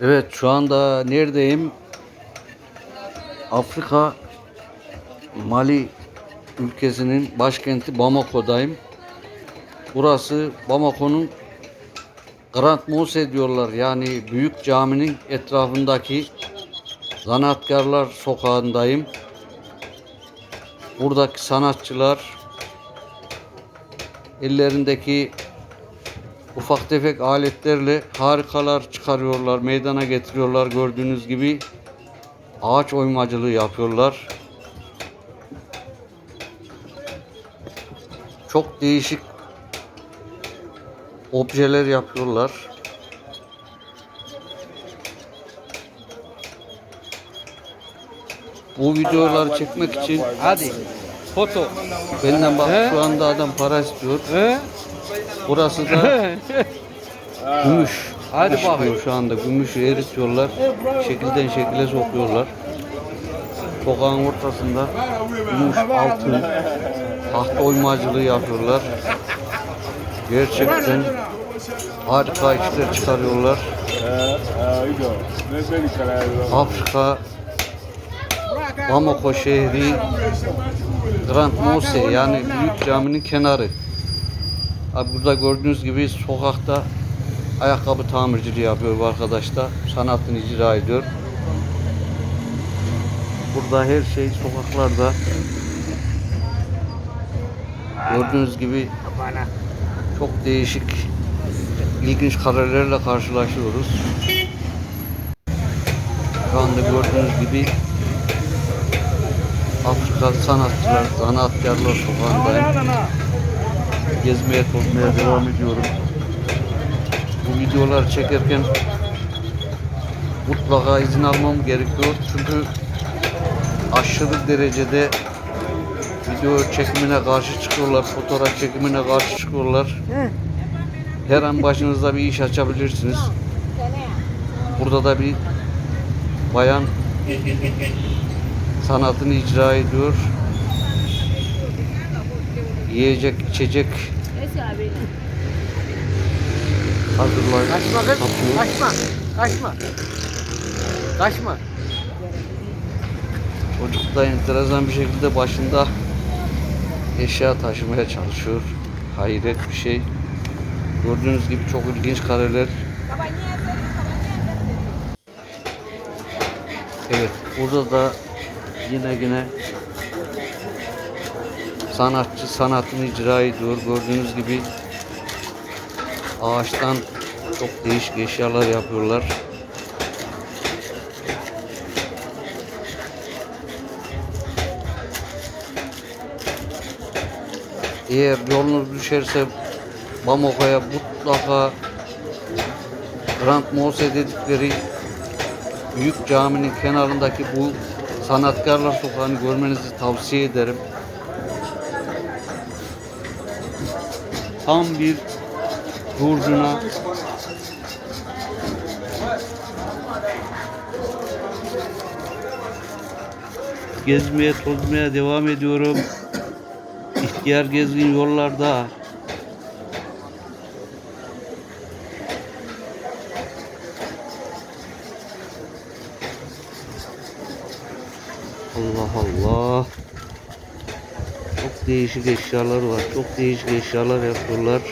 Evet şu anda neredeyim? Afrika Mali ülkesinin başkenti Bamako'dayım. Burası Bamako'nun Grand Mose diyorlar. Yani büyük caminin etrafındaki Zanaatkarlar sokağındayım. Buradaki sanatçılar ellerindeki ufak tefek aletlerle harikalar çıkarıyorlar, meydana getiriyorlar gördüğünüz gibi. Ağaç oymacılığı yapıyorlar. Çok değişik objeler yapıyorlar. Bu videoları çekmek için Hadi. Foto. benden bak He? şu anda adam para istiyor. He? Burası da gümüş. Hadi bakayım. Şu anda gümüşü eritiyorlar. Şekilden şekile sokuyorlar. Sokağın ortasında gümüş, altın, tahta oymacılığı yapıyorlar. Gerçekten harika işler çıkarıyorlar. Afrika Bamako şehri Grand Mose yani büyük caminin kenarı. Abi burada gördüğünüz gibi sokakta ayakkabı tamirciliği yapıyor arkadaş da. Sanatını icra ediyor. Burada her şey sokaklarda. Gördüğünüz gibi çok değişik ilginç karelerle karşılaşıyoruz. Şu anda gördüğünüz gibi Afrika sanatçılar, sanatkarlar sokağındayım. Gezmeye tozmaya devam ediyorum. Bu videolar çekerken mutlaka izin almam gerekiyor. Çünkü aşırı derecede video çekimine karşı çıkıyorlar, fotoğraf çekimine karşı çıkıyorlar. Her an başınızda bir iş açabilirsiniz. Burada da bir bayan sanatını icra ediyor. Yiyecek, içecek hazırlar. Kaçma kız. satıyor. Kaçma. Kaçma. Kaçma. Çocuk da enteresan bir şekilde başında eşya taşımaya çalışıyor. Hayret bir şey. Gördüğünüz gibi çok ilginç kareler. Evet, burada da yine yine sanatçı sanatını icra ediyor. Gördüğünüz gibi ağaçtan çok değişik eşyalar yapıyorlar. Eğer yolunuz düşerse Bamako'ya mutlaka Grand Mose dedikleri büyük caminin kenarındaki bu sanatkarlar sokağını görmenizi tavsiye ederim. Tam bir curcuna gezmeye tozmaya devam ediyorum. İhtiyar gezgin yollarda. Allah Allah. Değişik eşyalar var. Çok değişik eşyalar yapıyorlar.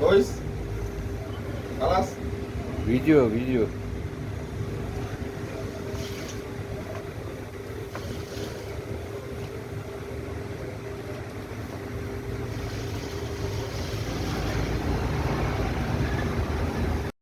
Dois. Alas. Video, video.